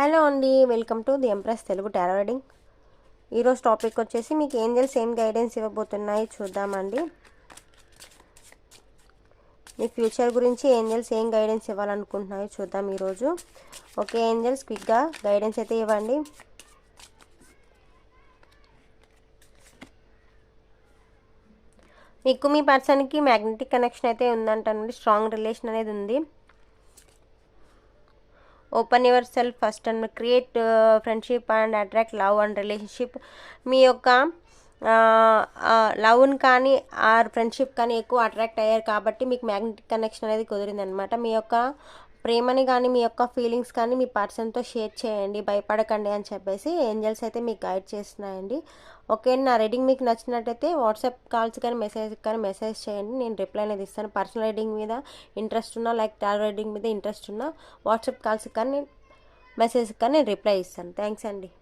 Hello అండి welcome to the empress Telugu tarot reading ఈరోజు topic వచ్చేసి మీకు ఏంజల్స్ ఏం గైడెన్స్ ఇవ్వబోతున్నాయి చూద్దామండి. మీ ఫ్యూచర్ గురించి ఏంజల్స్ ఏం గైడెన్స్ ఇవ్వాలనుకుంటున్నాయో చూద్దాం ఈరోజు. ఓకే ఏంజల్స్ క్విక్గా గైడెన్స్ అయితే ఇవ్వండి. మీకు మీ పర్సన్కి మ్యాగ్నెటిక్ కనెక్షన్ అయితే ఉందంటండి స్ట్రాంగ్ రిలేషన్ అనేది ఉంది. Open yourself first and create friendship and attract love and relationship మీ యొక్క లవ్ని కానీ ఆర్ ఫ్రెండ్షిప్ కానీ ఎక్కువ అట్రాక్ట్ అయ్యారు కాబట్టి మీకు మ్యాగ్నెటిక్ కనెక్షన్ అనేది కుదిరింది అనమాట మీ యొక్క ప్రేమని కానీ మీ యొక్క ఫీలింగ్స్ కానీ మీ పర్సన్తో షేర్ చేయండి భయపడకండి అని చెప్పేసి ఏంజల్స్ అయితే మీకు గైడ్ చేస్తున్నాయండి. ఓకే నా రీడింగ్ మీకు నచ్చినట్టయితే వాట్సాప్ కాల్స్ కానీ మెసేజ్ కానీ మెసేజ్ చేయండి. నేను రిప్లై అనేది ఇస్తాను. పర్సనల్ రీడింగ్ మీద ఇంట్రెస్ట్ ఉన్నా లైక్ టార్ రీడింగ్ మీద ఇంట్రెస్ట్ ఉన్నా వాట్సాప్ కాల్స్ కానీ మెసేజ్ కానీ నేను రిప్లై ఇస్తాను. థ్యాంక్స్ అండి.